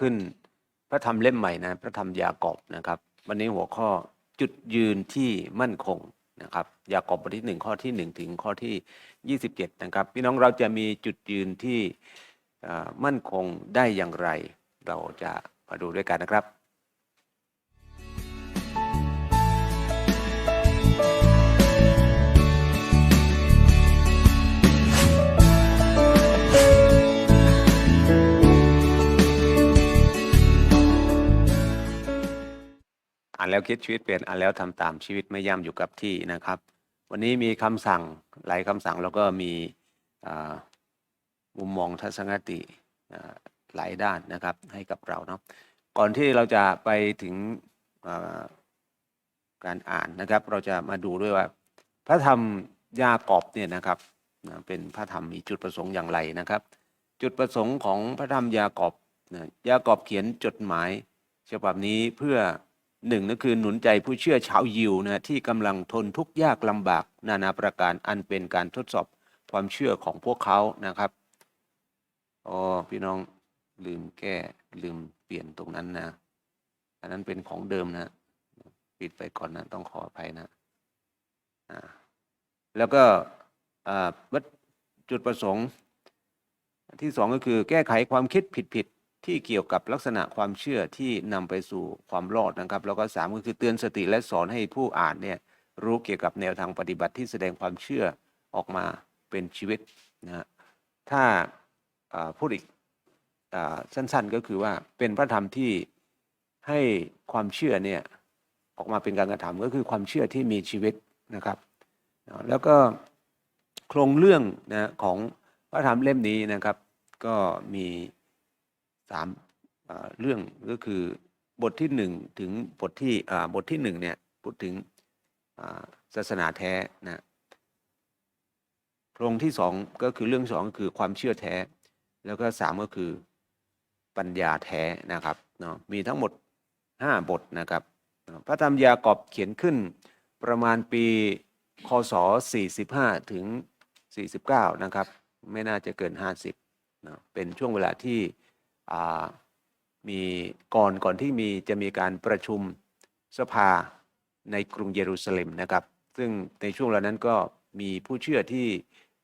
ขึ้น พระธรรมเล่มใหม่นะพระธรรมยากอบนะครับ วันนี้หัวข้อจุดยืนที่มั่นคงนะครับยากอบบทที่หนึ่งข้อที่หนึ่งถึงข้อที่ยี่สิบเจ็ดนะครับ พี่น้องเราจะมีจุดยืนที่มั่นคงได้อย่างไร เราจะมาดูด้วยกันนะครับ อ่านแล้วคิดชีวิตเปลี่ยนอ่านแล้วทำตามชีวิตไม่ย่ำอยู่กับที่นะครับ วันนี้มีคำสั่งหลายคำสั่งแล้วก็มีมุมมองทัศนคติหลายด้านนะครับให้กับเราเนาะก่อนที่เราจะไปถึงการอ่านนะครับ เราจะมาดูด้วยว่า พระธรรมยากอบเนี่ยนะครับนะเป็นพระธรรมมีจุดประสงค์อย่างไรนะครับ จุดประสงค์ของพระธรรมยากอบนะยากอบเขียนจดหมายฉบับนี้เพื่อ หนึ่งนั่นคือหนุนใจผู้เชื่อชาวยิวนะที่กำลังทนทุกข์ยากลำบากนานาประการอันเป็นการทดสอบความเชื่อของพวกเขานะครับอ๋อพี่น้องลืมแก้ลืมเปลี่ยนตรงนั้นนะ อันนั้นเป็นของเดิมนะ ปิดไปก่อนนะ ต้องขออภัยนะอ่าแล้วก็อ่าจุดประสงค์ที่สองก็คือแก้ไขความคิดผิดๆ ที่เกี่ยวกับลักษณะความเชื่อที่นำไปสู่ความรอดนะครับ แล้วก็สามก็คือเตือนสติและสอนให้ผู้อ่านเนี่ยรู้เกี่ยวกับแนวทางปฏิบัติที่แสดงความเชื่อออกมาเป็นชีวิตนะฮะถ้าพูดอีกอสั้นๆก็คือว่าเป็นพระธรรมที่ให้ความเชื่อเนี่ยออกมาเป็นการกระทำก็คือความเชื่อที่มีชีวิตนะครับ แล้วก็โครงเรื่องนะของพระธรรมเล่มนี้นะครับ ก็มี สามเรื่องก็คือบทที่หนึ่งถึงบทที่บทที่หนึ่งเนี่ยพูดถึงศาสนาแท้นะโครงค์ที่สองก็คือเรื่องสองก็คือความเชื่อแท้ แล้วก็สามก็คือปัญญาแท้นะครับเนาะมีทั้งหมดห้าบทนะครับพระธรรมยากอบเขียนขึ้นประมาณปีคศ45 ถึง 49 นะครับ ไม่น่าจะเกิน 50เนาะเป็นช่วงเวลาที่ มีก่อนก่อนที่มีจะมีการประชุมสภาในกรุงเยรูซาเล็มนะครับ ซึ่งในช่วงเวลานั้นก็มีผู้เชื่อที่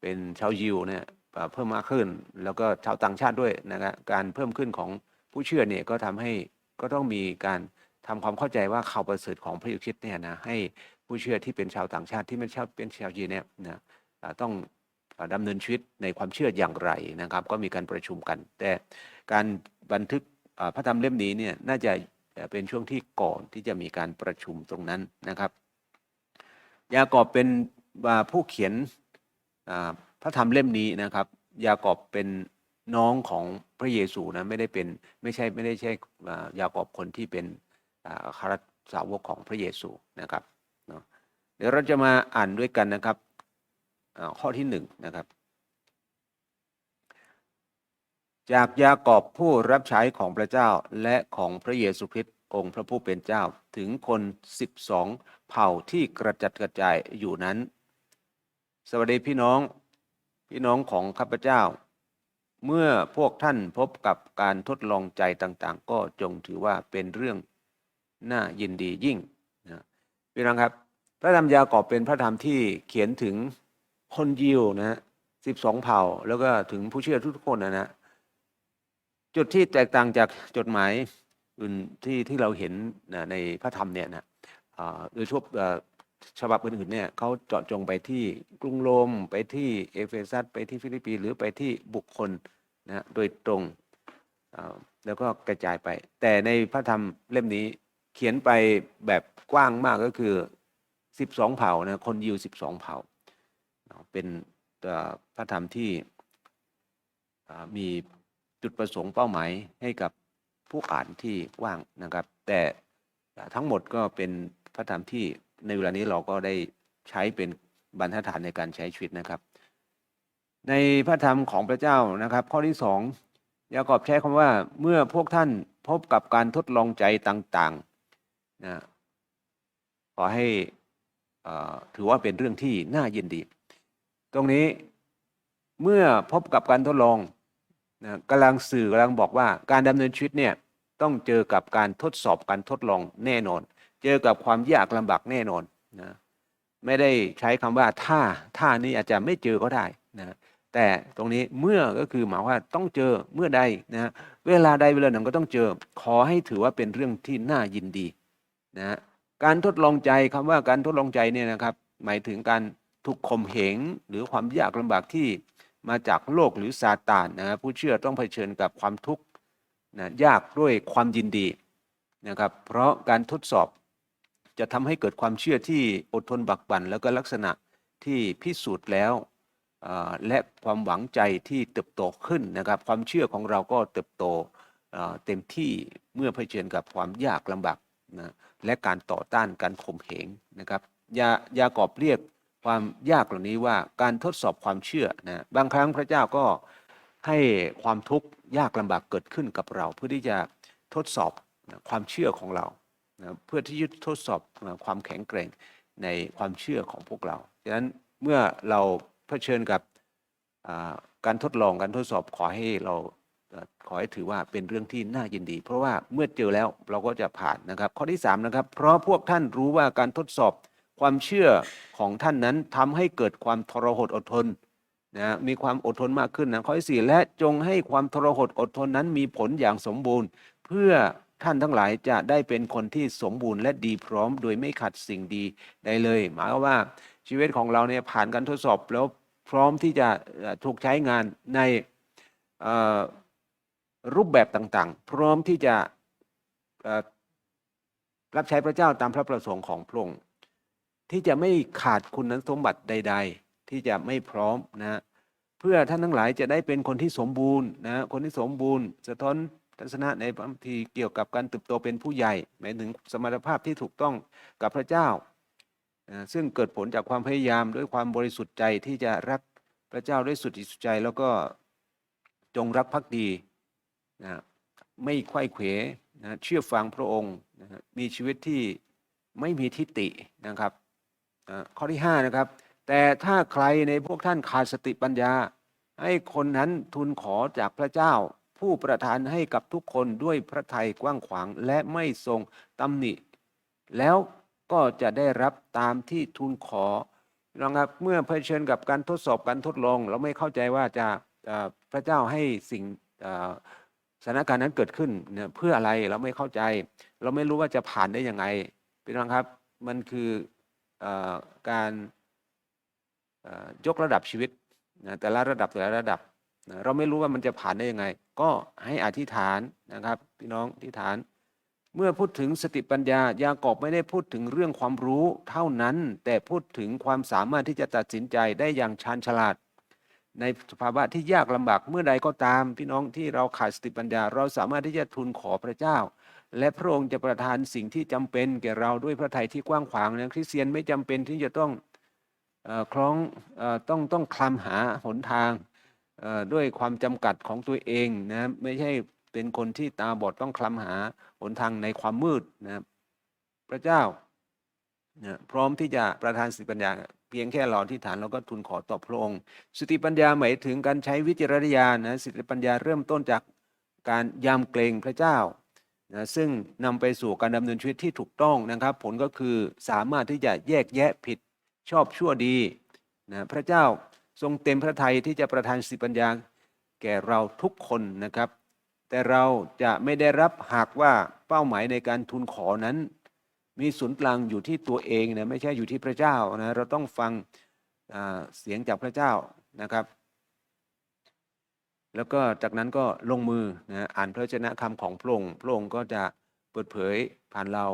เป็นชาวยิวเนี่ยเพิ่มมากขึ้น แล้วก็ชาวต่างชาติด้วยนะครับการเพิ่มขึ้นของผู้เชื่อเนี่ยก็ทำให้ก็ต้องมีการทำความเข้าใจว่าข่าวประเสริฐของพระเยซูคริสต์เนี่ยนะให้ผู้เชื่อที่เป็นชาวต่างชาติที่ไม่ใช่เป็นชาวยิวเนี่ยนะต้อง อ่าดำเนินชีวิตในความเชื่ออย่างไรนะครับ ก็มีการประชุมกัน แต่การบันทึกพระธรรมเล่มนี้เนี่ยน่าจะเป็นช่วงที่ก่อนที่จะมีการประชุมตรงนั้นนะครับ ยากอบเป็นผู้เขียนพระธรรมเล่มนี้นะครับ ยากอบเป็นน้องของพระเยซูนะไม่ได้เป็นไม่ใช่ไม่ได้ใช่ายากอบคนที่เป็นอ่าคารสาวกของพระเยซูนะครับเดี๋ยวเราจะมาอ่านด้วยกันนะครับ ข้อที่หนึ่งนะครับ จากยากอบผู้รับใช้ของพระเจ้าและของพระเยซูคริสต์องค์พระผู้เป็นเจ้าถึงคนสิบสองเผ่าที่กระจัดกระจายอยู่นั้น สวัสดีพี่น้องพี่น้องของข้าพเจ้า เมื่อพวกท่านพบกับการทดลองใจต่างๆ ก็จงถือว่าเป็นเรื่องน่ายินดียิ่งนะพี่น้องครับ พระธรรมยากอบเป็นพระธรรมที่เขียนถึง คนยิวนะฮะสิบสองเผ่า แล้วก็ถึงผู้เชื่อทุกคนนะนะจุดที่แตกต่างจากจดหมายอื่นที่ที่เราเห็นนะในพระธรรมเนี่ยนะโดยทั่วฉบับอื่นๆเนี่ยเขาเจาะจงไปที่กรุงโรมไปที่เอเฟซัสไปที่ฟิลิปปีหรือไปที่บุคคลนะโดยตรงแล้วก็กระจายไป แต่ในพระธรรมเล่มนี้เขียนไปแบบกว้างมากก็คือสิบสองเผ่านะคนยิวสิบสองเผ่า เป็นพระธรรมที่มีจุดประสงค์เป้าหมายให้กับผู้อ่านที่ว้างนะครับ แต่ทั้งหมดก็เป็นพระธรรมที่ในเวลานี้เราก็ได้ใช้เป็นบรรทัดฐานในการใช้ชีวิตนะครับ ในพระธรรมของพระเจ้านะครับ ข้อที่สองยากอบใช้คำว่าเมื่อพวกท่านพบกับการทดลองใจต่างๆนะขอให้อ่อถือว่าเป็นเรื่องที่น่ายินดี ตรงนี้เมื่อพบกับการทดลองนะกำลังสื่อกำลังบอกว่าการดำเนินชีวิตเนี่ยต้องเจอกับการทดสอบการทดลองแน่นอน เจอกับความยากลำบากแน่นอนนะไม่ได้ใช้คำว่าถ้าถ้านี้อาจจะไม่เจอก็ได้นะแต่ตรงนี้เมื่อก็คือหมายว่าต้องเจอเมื่อใดนะเวลาใดเวลาหนึ่งก็ต้องเจอ ขอให้ถือว่าเป็นเรื่องที่น่ายินดีนะการทดลองใจคำว่าการทดลองใจเนี่ยนะครับ หมายถึงการ ถูกข่มเหงหรือความยากลำบากที่มาจากโลกหรือซาตานนะผู้เชื่อต้องเผชิญกับความทุกข์นะยากด้วยความยินดีนะครับ เพราะการทดสอบจะทำให้เกิดความเชื่อที่อดทนบักบั่นแล้วก็ลักษณะที่พิสูจน์แล้วและความหวังใจที่เติบโตขึ้นนะครับ ความเชื่อของเราก็เติบโตเต็มที่เมื่อเผชิญกับความยากลำบากนะและการต่อต้านการข่มเหงนะครับยายากอบเรียก ความยากเหล่านี้ว่าการทดสอบความเชื่อนะบางครั้งพระเจ้าก็ให้ความทุกข์ยากลำบากเกิดขึ้นกับเรา เพื่อที่จะทดสอบนะความเชื่อของเรานะเพื่อที่จะทดสอบนะความแข็งแกร่งในความเชื่อของพวกเราดังนั้นเมื่อเราเผชิญกับการทดลองการทดสอบขอให้เราขอให้ถือว่าเป็นเรื่องที่น่ายินดี เพราะว่าเมื่อเจอแล้วเราก็จะผ่านนะครับ ข้อที่สามนะครับเพราะพวกท่านรู้ว่าการทดสอบ ความเชื่อของท่านนั้นทำให้เกิดความทรหดอดทนนะมีความอดทนมากขึ้นนะข้อที่สี่และจงให้ความทรหดอดทนนั้นมีผลอย่างสมบูรณ์ เพื่อท่านทั้งหลายจะได้เป็นคนที่สมบูรณ์และดีพร้อม โดยไม่ขัดสิ่งดีใดเลย หมายว่าชีวิตของเราเนี่ยผ่านการทดสอบแล้วพร้อมที่จะถูกใช้งานในรูปแบบต่างๆ พร้อมที่จะรับใช้พระเจ้าตามพระประสงค์ของพระองค์ ที่จะไม่ขาดคุณสมบัติใด ๆ ที่จะไม่พร้อมนะเพื่อท่านทั้งหลายจะได้เป็นคนที่สมบูรณ์นะคนที่สมบูรณ์สะท้อนทัศนะในบางทีเกี่ยวกับการเติบโตเป็นผู้ใหญ่หมายถึงสมรรถภาพที่ถูกต้องกับพระเจ้า ซึ่งเกิดผลจากความพยายามด้วยความบริสุทธิ์ใจที่จะรักพระเจ้าด้วยสุดจิตสุดใจ แล้วก็จงรักภักดีนะไม่ไขว้เขวนะเชื่อฟังพระองค์นะมีชีวิตที่ไม่มีทิฏฐินะครับ ข้อที่ห้านะครับ แต่ถ้าใครในพวกท่านขาดสติปัญญา ให้คนนั้นทูลขอจากพระเจ้า ผู้ประทานให้กับทุกคนด้วยพระทัยกว้างขวางและไม่ทรงตำหนิ แล้วก็จะได้รับตามที่ทูลขอนะครับเมื่อเผชิญกับการทดสอบการทดลอง เราไม่เข้าใจว่าจะพระเจ้าให้สิ่งสถานการณ์นั้นเกิดขึ้นเพื่ออะไรเราไม่เข้าใจ เราไม่รู้ว่าจะผ่านได้ยังไงพี่น้องครับ มันคือ การยกระดับชีวิตนะแต่ละระดับแต่ละระดับนะเราไม่รู้ว่ามันจะผ่านได้ยังไง ก็ให้อธิษฐานนะครับพี่น้องอธิษฐาน เมื่อพูดถึงสติปัญญายากอบไม่ได้พูดถึงเรื่องความรู้เท่านั้น แต่พูดถึงความสามารถที่จะตัดสินใจได้อย่างชาญฉลาด ในสภาวะที่ยากลำบากเมื่อใดก็ตาม พี่น้องที่เราขาดสติปัญญา เราสามารถที่จะทูลขอพระเจ้า และพระองค์จะประทานสิ่งที่จำเป็นแก่เราด้วยพระทัยที่กว้างขวางนะคริสเตียนไม่จำเป็นที่จะต้องอคล้องอต้องต้องคลำหาหนทางด้วยความจำกัดของตัวเองนะไม่ใช่เป็นคนที่ตาบอดต้องคลำหาหนทางในความมืดนะพระเจ้านะพร้อมที่จะประทานสติปัญญา เพียงแค่เราที่ฐานเราก็ทูลขอต่อพระองค์สติปัญญาหมายถึงการใช้วิจารณญาณนะสติปัญญาเริ่มต้นจากการยำเกรงพระเจ้า นะซึ่งนำไปสู่การดำเนินชีวิตที่ถูกต้องนะครับ ผลก็คือสามารถที่จะแยกแยะผิดชอบชั่วดีนะพระเจ้าทรงเต็มพระทัยที่จะประทานสิปัญญาแก่เราทุกคนนะครับ แต่เราจะไม่ได้รับหากว่าเป้าหมายในการทูลขอนั้น มีศูนย์กลางอยู่ที่ตัวเองนะไม่ใช่อยู่ที่พระเจ้านะเราต้องฟังเสียงจากพระเจ้านะครับ แล้วก็จากนั้นก็ลงมือนะอ่านพระวจนะคำของพระองค์พระองค์ก็จะเปิดเผยผ่านเรา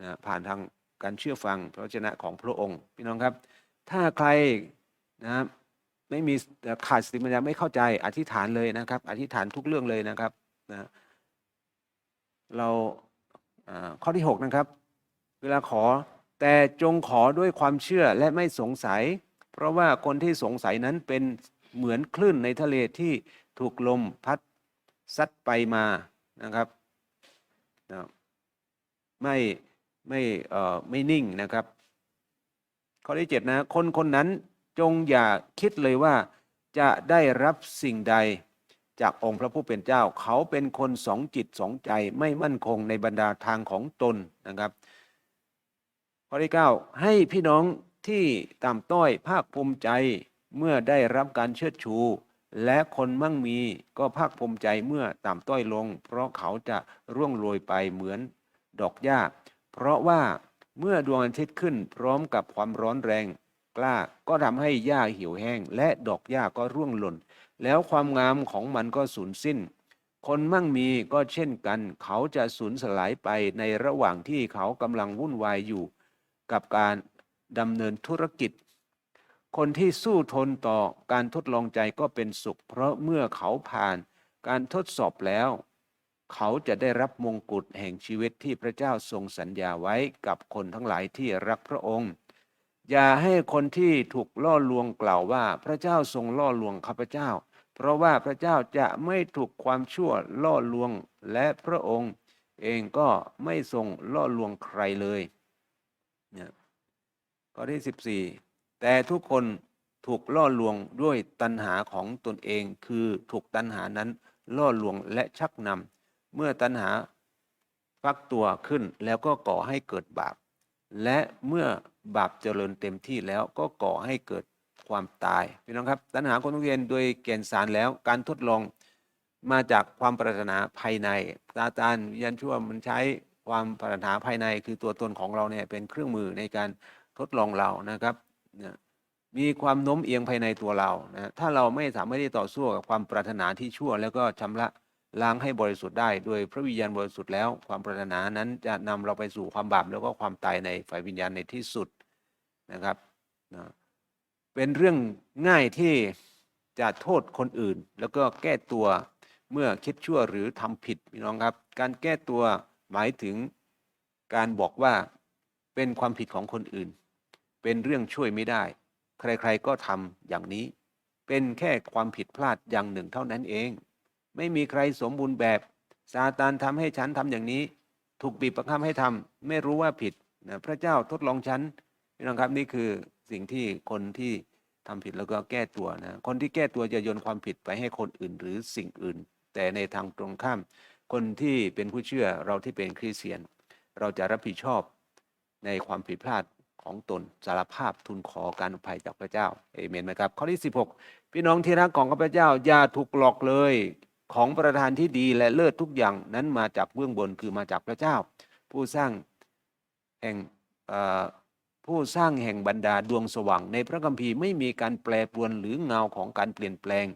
นะผ่านทางการเชื่อฟังพระวจนะของพระองค์ พี่น้องครับ ถ้าใครนะครับไม่มีขาดสติปัญญาไม่เข้าใจอธิษฐานเลยนะครับ อธิษฐานทุกเรื่องเลยนะครับนะเราอ่าข้อที่หกนะครับ เวลาขอแต่จงขอด้วยความเชื่อและไม่สงสัย เพราะว่าคนที่สงสัยนั้นเป็น เหมือนคลื่นในทะเลที่ถูกลมพัดซัดไปมานะครับนะไม่ไม่เอ่อไม่นิ่งนะครับ ข้อที่เจ็ดนะคนคนนั้นจงอย่าคิดเลยว่าจะได้รับสิ่งใดจากองค์พระผู้เป็นเจ้า เขาเป็นคนสองจิตสองใจไม่มั่นคงในบรรดาทางของตนนะครับ ข้อที่เก้าให้พี่น้องที่ต่ำต้อยภาคภูมิใจ เมื่อได้รับการเชิดชู และคนมั่งมีก็ภาคภูมิใจเมื่อต่ำต้อยลง เพราะเขาจะร่วงโรยไปเหมือนดอกหญ้า เพราะว่าเมื่อดวงอาทิตย์ขึ้นพร้อมกับความร้อนแรง กล้าก็ทำให้หญ้าเหี่ยวแห้ง และดอกหญ้าก็ร่วงหล่น แล้วความงามของมันก็สูญสิ้น คนมั่งมีก็เช่นกัน เขาจะสูญสลายไปในระหว่างที่เขากำลังวุ่นวายอยู่ กับการดำเนินธุรกิจ คนที่สู้ทนต่อการทดลองใจก็เป็นสุข เพราะเมื่อเขาผ่านการทดสอบแล้ว เขาจะได้รับมงกุฎแห่งชีวิตที่พระเจ้าทรงสัญญาไว้กับคนทั้งหลายที่รักพระองค์ อย่าให้คนที่ถูกล่อลวงกล่าวว่าพระเจ้าทรงล่อลวงข้าพเจ้า เพราะว่าพระเจ้าจะไม่ถูกความชั่วล่อลวงและพระองค์ เองก็ไม่ทรงล่อลวงใครเลยเนี่ยข้อที่ 14 แต่ทุกคนถูกล่อลวงด้วยตัณหาของตนเอง คือถูกตัณหานั้นล่อลวงและชักนำเมื่อตัณหาฟักตัวขึ้นแล้วก็ก่อให้เกิดบาป และเมื่อบาปเจริญเต็มที่แล้วก็ก่อให้เกิดความตายพี่น้องครับ ตัณหาคนทุกเรียนโดยแก่นสารแล้วการทดลองมาจากความปรารถนาภายในตาตานวิญญาณชั่วมันใช้ความปรารถนาภายใน คือตัวตนของเราเนี่ยเป็นเครื่องมือในการทดลองเรานะครับ นี่ยมีความโน้มเอียงภายในตัวเรานะถ้าเราไม่สามารถที่ต่อสู้กับความปรารถนาที่ชั่ว แล้วก็ชำระล้างให้บริสุทธิ์ได้ โดยพระวิญญาณบริสุทธิ์แล้ว ความปรารถนานั้นจะนำเราไปสู่ความบาปแล้วก็ความตายในฝ่ายวิญญาณในที่สุดนะครับนะเป็นเรื่องง่ายที่จะโทษคนอื่น แล้วก็แก้ตัวเมื่อคิดชั่วหรือทำผิดพี่น้องครับ การแก้ตัวหมายถึงการบอกว่าเป็นความผิดของคนอื่น เป็นเรื่องช่วยไม่ได้ ใครๆก็ทำอย่างนี้ เป็นแค่ความผิดพลาดอย่างหนึ่งเท่านั้นเอง ไม่มีใครสมบูรณ์แบบซาตานทำให้ฉันทำอย่างนี้ ถูกบีบบังคับให้ทำไม่รู้ว่าผิดนะพระเจ้าทดลองฉันพี่น้องครับนี่คือสิ่งที่คนที่ทำผิดแล้วก็แก้ตัวนะ คนที่แก้ตัวจะโยนความผิดไปให้คนอื่นหรือสิ่งอื่น แต่ในทางตรงข้าม คนที่เป็นผู้เชื่อเราที่เป็นคริสเตียน เราจะรับผิดชอบในความผิดพลาด ของตนสารภาพทูลขอการอภัยจากพระเจ้าเอเมนไหมครับข้อที่ 16 พี่น้องที่รักของข้าพเจ้าอย่าถูกหลอกเลยของประธานที่ดีและเลิศทุกอย่างนั้นมาจากเบื้องบนคือมาจากพระเจ้า ผู้สร้างแห่งผู้สร้างแห่งบรรดาดวงสว่าง ในพระคัมภีร์ไม่มีการแปรปรวนหรือเงาของการเปลี่ยนแปลง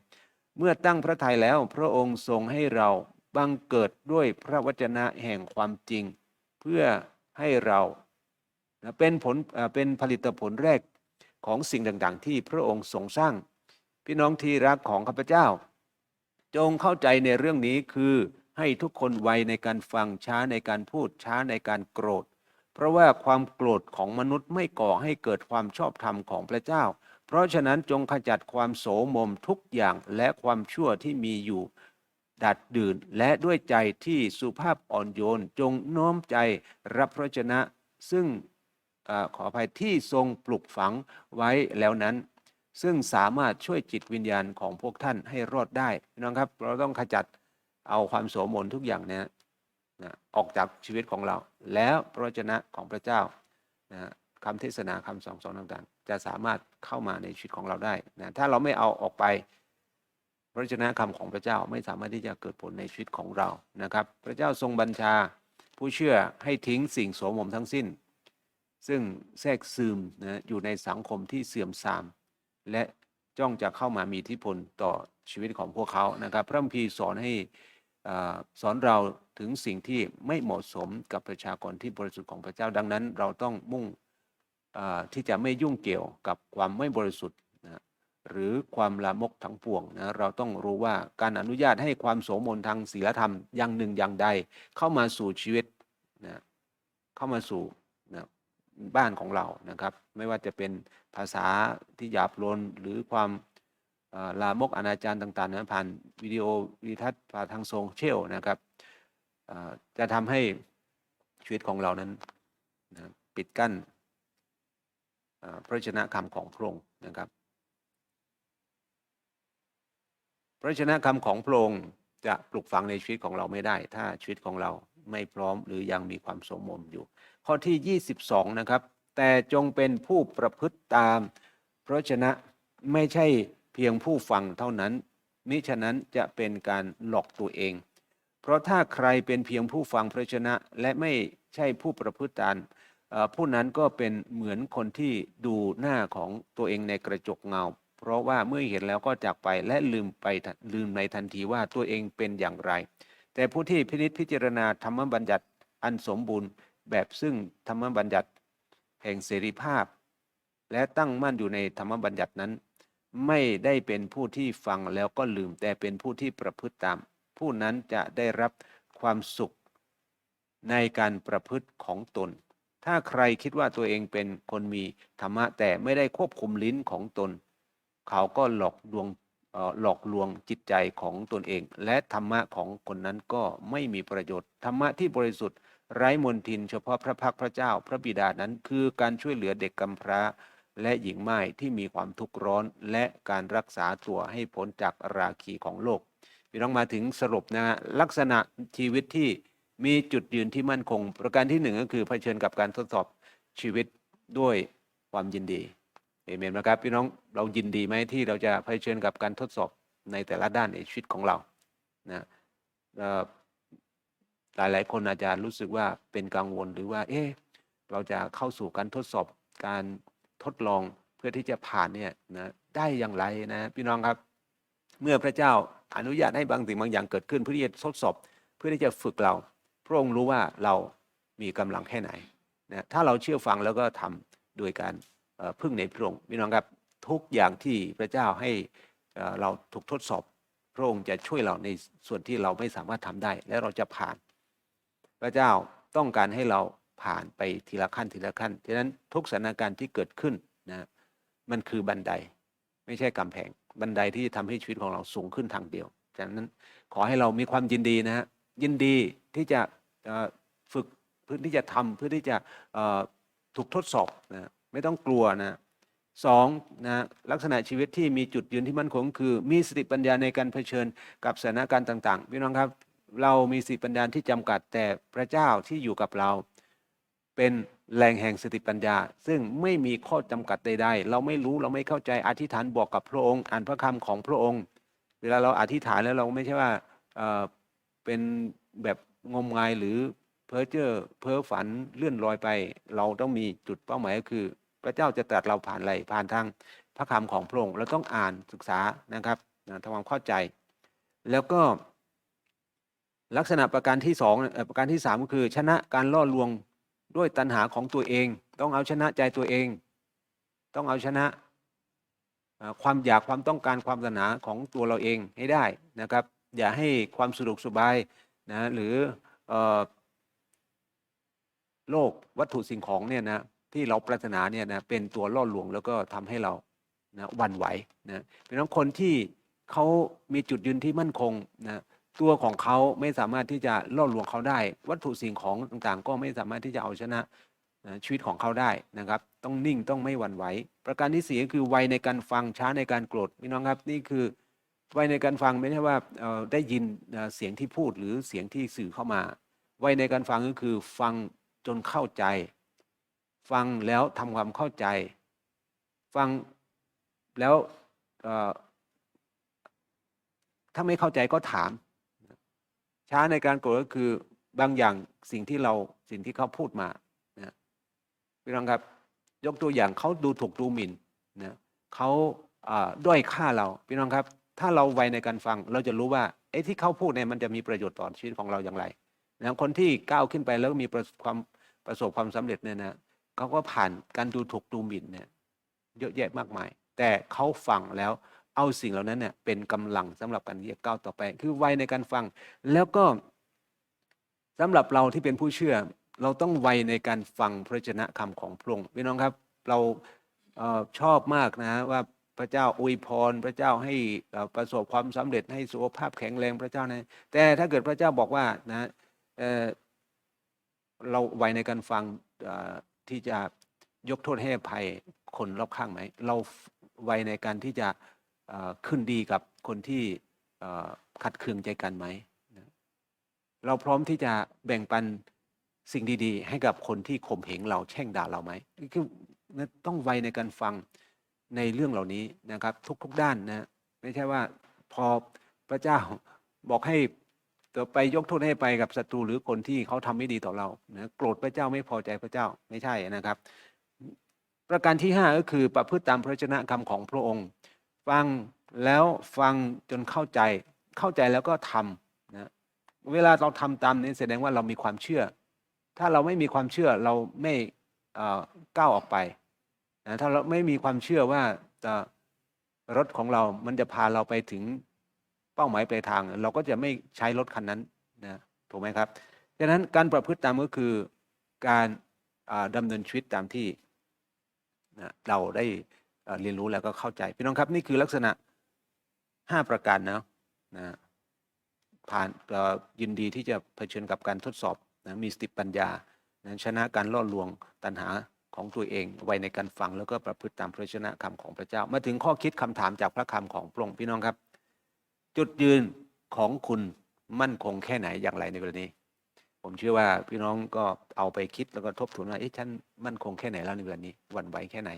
เมื่อตั้งพระทัยแล้วพระองค์ทรงให้เราบังเกิดด้วยพระวจนะแห่งความจริง เพื่อให้เรา นะเป็นผลเป็นผลิตผลแรกของสิ่งต่างๆ ที่พระองค์ทรงสร้าง พี่น้องที่รักของข้าพเจ้า จงเข้าใจในเรื่องนี้คือให้ทุกคนไวในการฟังช้าในการพูดช้าในการโกรธ เพราะว่าความโกรธของมนุษย์ไม่ก่อให้เกิดความชอบธรรมของพระเจ้า เพราะฉะนั้นจงขจัดความโสมมทุกอย่างและความชั่วที่มีอยู่ดัดดื่นและด้วยใจที่สุภาพอ่อนโยนจงน้อมใจรับพระชนะ ซึ่ง ขออภัยที่ทรงปลุกฝังไว้แล้วนั้น ซึ่งสามารถช่วยจิตวิญญาณของพวกท่านให้รอดได้น้องครับ เราต้องขจัดเอาความโสมมทุกอย่างเนี้นะออกจากชีวิตของเรา แล้วพระวจนะของพระเจ้านะคำเทศนาคำสอนสอนต่างๆ จะสามารถเข้ามาในชีวิตของเราได้นะถ้าเราไม่เอาออกไปพระวจนะคำของพระเจ้าไม่สามารถที่จะเกิดผลในชีวิตของเรานะครับ พระเจ้าทรงบัญชาผู้เชื่อให้ทิ้งสิ่งโสมมทั้งสิ้น ซึ่งแทรกซึมนะอยู่ในสังคมที่เสื่อมทราม และจ้องจะเข้ามามีอิทธิพลต่อชีวิตของพวกเขานะครับ พระคัมภีร์สอนให้อ่สอนเราถึงสิ่งที่ไม่เหมาะสมกับประชากรที่บริสุทธิ์ของพระเจ้าดังนั้น เราต้องมุ่งที่จะไม่ยุ่งเกี่ยวกับความไม่บริสุทธิ์นะหรือความลามกทั้งปวงนะเราต้องรู้ว่าการอนุญาตให้ความโสมมทางศีลธรรมอย่างหนึ่งอย่างใดเข้ามาสู่ชีวิตนะเข้ามาสู่ บ้านของเรานะครับ ไม่ว่าจะเป็นภาษาที่หยาบโลนหรือความลามกอนาจารต่างๆนะผ่านวิดีโอวิทัศน์ผ่านทางโซเชียลนะครับจะทำให้ชีวิตของเรานั้นนะปิดกั้นพระชนะคำของพระองค์นะครับ พระฉะนั้นคำของพระองค์จะปลุกฝังในชีวิตของเราไม่ได้ ถ้าชีวิตของเราไม่พร้อมหรือยังมีความสมมอยู่ ข้อที่ 22 นะครับ แต่จงเป็นผู้ประพฤติตาม เพราะฉะนั้นไม่ใช่เพียงผู้ฟังเท่านั้น มิฉะนั้นจะเป็นการหลอกตัวเอง เพราะถ้าใครเป็นเพียงผู้ฟังพระชนะและไม่ใช่ผู้ประพฤติตามผู้นั้นก็เป็นเหมือนคนที่ดูหน้าของตัวเองในกระจกเงา เพราะว่าเมื่อเห็นแล้วก็จากไปและลืมไปลืมในทันทีว่าตัวเองเป็นอย่างไร แต่ผู้ที่พินิจพิจารณาธรรมบัญญัติอันสมบูรณ์ แบบซึ่งธรรมบัญญัติแห่งเสรีภาพ และตั้งมั่นอยู่ในธรรมบัญญัตินั้น ไม่ได้เป็นผู้ที่ฟังแล้วก็ลืมแต่เป็นผู้ที่ประพฤติตาม ผู้นั้นจะได้รับความสุขในการประพฤติของตน ถ้าใครคิดว่าตัวเองเป็นคนมีธรรมะแต่ไม่ได้ควบคุมลิ้นของตน เขาก็หลอกลวงหลอกลวงจิตใจของตนเอง และธรรมะของคนนั้นก็ไม่มีประโยชน์ ธรรมะที่บริสุทธิ์ ไร้มนทินเฉพาะพระพักพระเจ้าพระบิดานั้นคือการช่วยเหลือเด็กกำพร้า และหญิงไม้ที่มีความทุกข์ร้อนและการรักษาตัวให้พ้นจากราคีของโลกพี่น้องมาถึงสรุปนะฮะลักษณะชีวิตที่มีจุดยืนที่มั่นคง ประการที่หนึ่งก็คือเผชิญกับการทดสอบชีวิตด้วยความยินดีเอเมนนะครับพี่น้องเรายินดีไหมที่เราจะเผชิญกับการทดสอบในแต่ละด้านในชีวิตของเรานะเอ่อ หลายหลาย ๆ คนอาจจะรู้สึกว่าเป็นกังวลหรือว่า เอ๊ะเราจะเข้าสู่การทดสอบการทดลองเพื่อที่จะผ่านเนี่ยนะได้อย่างไรนะพี่น้องครับ เมื่อพระเจ้าอนุญาตให้บางสิ่งบางอย่างเกิดขึ้นเพื่อที่จะทดสอบ เพื่อที่จะฝึกเรา พระองค์รู้ว่าเรามีกำลังแค่ไหนนะถ้าเราเชื่อฟังแล้วก็ทำโดยการพึ่งในพระองค์พี่น้องครับทุกอย่างที่พระเจ้าให้เอ่อเราถูกทดสอบ พระองค์จะช่วยเราในส่วนที่เราไม่สามารถทำได้ และเราจะผ่าน พระเจ้าต้องการให้เราผ่านไปทีละขั้นทีละขั้นฉะนั้นทุกสถานการณ์ที่เกิดขึ้นนะมันคือบันได ไม่ใช่กำแพงบันไดที่ทำให้ชีวิตของเราสูงขึ้นทางเดียวฉะนั้นขอให้เรามีความยินดีนะฮะยินดีที่จะฝึกเพื่อที่จะทำเพื่อที่จะถูกทดสอบนะไม่ต้องกลัวนะสองนะลักษณะชีวิตที่มีจุดยืนที่มั่นคงคือ มีสติปัญญาในการเผชิญกับสถานการณ์ต่างๆพี่น้องครับ เรามีสติปัญญาที่จำกัดแต่พระเจ้าที่อยู่กับเรา เป็นแหล่งแห่งสติปัญญา ซึ่งไม่มีข้อจำกัดใดๆ เราไม่รู้เราไม่เข้าใจอธิษฐานบอกกับพระองค์อ่านพระคำของพระองค์ เวลาเราอธิษฐานแล้วเราไม่ใช่ว่าเอ่อเป็นแบบงมงายหรือเพ้อเจ้อเพ้อฝันเลื่อนลอยไป เราต้องมีจุดเป้าหมายก็คือ พระเจ้าจะตรัสเราผ่านอะไรผ่านทางพระคำของพระองค์เราต้องอ่านศึกษานะครับทำความเข้าใจ แล้วก็ ลักษณะประการที่สองอ่อประการที่สามก็คือ ชนะการล่อลวงด้วยตัณหาของตัวเอง ต้องเอาชนะใจตัวเอง ต้องเอาชนะความอยากความต้องการความตัณหาของตัวเราเองให้ได้นะครับ อย่าให้ความสะดวกสบายนะหรือโลกวัตถุสิ่งของเนี่ยนะที่เราปรารถนาเนี่ยนะเป็นตัวล่อลวงแล้วก็ทำให้เรานะวันไหวนะเป็นน้องคนที่เขามีจุดยืนที่มั่นคงนะ ตัวของเขาไม่สามารถที่จะล่อลวงเขาได้ วัตถุสิ่งของต่างๆ ก็ไม่สามารถที่จะเอาชนะชีวิตของเขาได้นะครับ ต้องนิ่งต้องไม่หวั่นไหว ประการที่สี่ก็คือไวในการฟังช้าในการโกรธพี่น้องครับนี่คือไวในการฟังไม่ใช่ว่าได้ยินเสียงที่พูดหรือเสียงที่สื่อเข้ามาไวในการฟังก็คือฟังจนเข้าใจ ฟังแล้วทำความเข้าใจ ฟังแล้วถ้าไม่เข้าใจก็ถาม ช้าในการโกรธก็คือบางอย่างสิ่งที่เราสิ่งที่เขาพูดมานะพี่น้องครับยกตัวอย่างเขาดูถูกดูหมิ่นนะเขาด้อยค่าเราพี่น้องครับ ถ้าเราไวในการฟังเราจะรู้ว่าไอ้ที่เขาพูดเนี่ยมันจะมีประโยชน์ต่อชีวิตของเราอย่างไรนะคนที่ก้าวขึ้นไปแล้วมีประความประสบความสำเร็จเนี่ยนะเขาก็ผ่านการดูถูกดูหมิ่นเนี่ยเยอะแยะมากมาย แต่เขาฟังแล้ว เอาสิ่งเหล่านั้นเนี่ยเป็นกำลังสำหรับการที่จะก้าวต่อไป คือไวในการฟัง แล้วก็สำหรับเราที่เป็นผู้เชื่อ เราต้องไวในการฟังพระชนะคำของพระองค์พี่น้องครับเราเออชอบมากนะว่าพระเจ้าอวยพร พระเจ้าให้ประสบความสำเร็จให้สุขภาพแข็งแรงพระเจ้านะแต่ถ้าเกิดพระเจ้าบอกว่านะเเราไวในการฟังที่จะยกโทษให้ภัยคนรอบข้างไหม เราไวในการที่จะ ขึ้นดีกับคนที่ขัดเคืองใจกันไหม เราพร้อมที่จะแบ่งปันสิ่งดีๆ ให้กับคนที่ข่มเหงเราแช่งด่าเราไหมคือต้องไวในการฟังในเรื่องเหล่านี้นะครับ ทุก ๆ ด้านนะไม่ใช่ว่าพอพระเจ้าบอกให้ตัวไปยกโทษให้ไปกับศัตรูหรือคนที่เขาทำไม่ดีต่อเรานะโกรธพระเจ้าไม่พอใจพระเจ้าไม่ใช่นะครับ ประการที่ห้าก็คือประพฤติตามพระชนะคำของพระองค์ ฟังแล้วฟังจนเข้าใจเข้าใจแล้วก็ทำนะเวลาเราทำตามนี้แสดงว่าเรามีความเชื่อ ถ้าเราไม่มีความเชื่อเราไม่ก้าวออกไปนะถ้าเราไม่มีความเชื่อว่าจะรถของเรามันจะพาเราไปถึงเป้าหมายปลายทาง เราก็จะไม่ใช้รถคันนั้นนะถูกไหมครับดังนั้นการประพฤติตามก็คือการอ่าดำเนินชีวิตตามที่นะเราได้ เรียนรู้แล้วก็เข้าใจ พี่น้องครับนี่คือลักษณะห้าประการนะนะผ่านยินดีที่จะเผชิญกับการทดสอบนะมีสติปัญญานะชนะการล่อลวงตัณหาของตัวเอง ไว้ในการฟังแล้วก็ประพฤติตามพระชนะคำของพระเจ้า มาถึงข้อคิดคำถามจากพระคำของพระองค์พี่น้องครับ จุดยืนของคุณมั่นคงแค่ไหนอย่างไรในกรณีผมเชื่อว่าพี่น้องก็เอาไปคิดแล้วก็ทบทวนว่าเอ๊ะฉันมั่นคงแค่ไหนแล้วในเดือนนี้หวันไหวแค่ไหน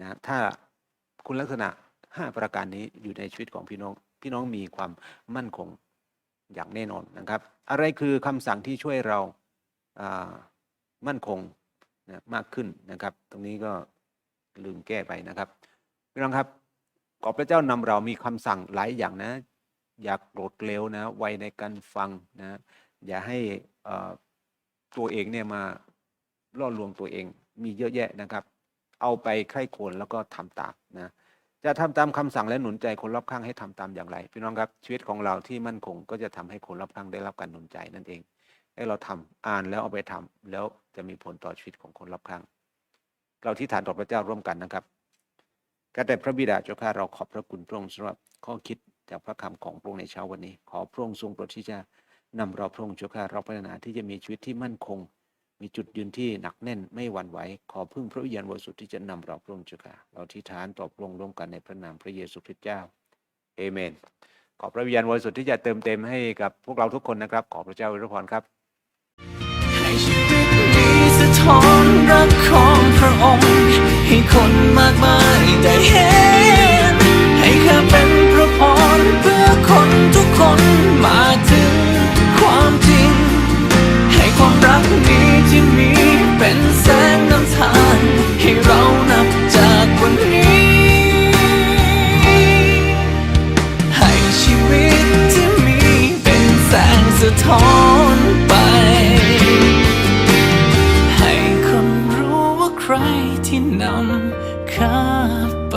นะถ้า คุณลักษณะห้าประการนี้อยู่ในชีวิตของพี่น้อง พี่น้องมีความมั่นคงอย่างแน่นอนนะครับ อะไรคือคำสั่งที่ช่วยเราามั่นคงนะมากขึ้นนะครับ ตรงนี้ก็ลืมแก้ไปนะครับพี่น้องครับขอพระเจ้านำเรามีคำสั่งหลายอย่างนะ อย่ากโกรธเร็วนะไวในการฟังนะอย่าให้ตัวเองเนี่ยมาล่อลวงตัวเองมีเยอะแยะนะครับ เอาไปใคร่ควรแล้วก็ทำตามนะจะทำตามคำสั่งและหนุนใจคนรอบข้างให้ทำตามอย่างไร พี่น้องครับชีวิตของเราที่มั่นคงก็จะทำให้คนรอบข้างได้รับการหนุนใจนั่นเอง ให้เราทำอ่านแล้วเอาไปทำแล้วจะมีผลต่อชีวิตของคนรอบข้าง เราที่ฐานต่อพระเจ้าร่วมกันนะครับก็แต่พระบิดาเจ้าข้าเราขอบพระคุณพระองค์สำหรับข้อคิดจากพระคำของพระองค์ในเช้าวันนี้ ขอพระองค์ทรงโปรดที่จะนำเราพระองค์เจ้าข้าเราพัฒนาที่จะมีชีวิตที่มั่นคง มีจุดยืนที่หนักแน่นไม่หวั่นไหว ขอพึ่งพระวิญญาณบริสุทธิ์ที่จะนำเราพระองค์เจ้าข้าเราที่ฐานตอพรงร่วมกันในพระนามพระเยซูคริสต์เจ้าเอเมน ขอพระวิญญาณบริสุทธิ์ที่จะเติมเต็มให้กับพวกเราทุกคนนะครับ ขอพระเจ้าอวยพรครับให้ชีวิตนี้สะท้อนรักของพระองค์ ให้คนมากมายได้เห็น ให้ข้าเป็นพระพรเพื่อคนทุกคนมา นี้ที่มีเป็นแสงนำทางให้เรานับจากวันนี้ ให้ชีวิตที่มีเป็นแสงสะท้อนไป ให้คนรู้ว่าใครที่นำข้าไป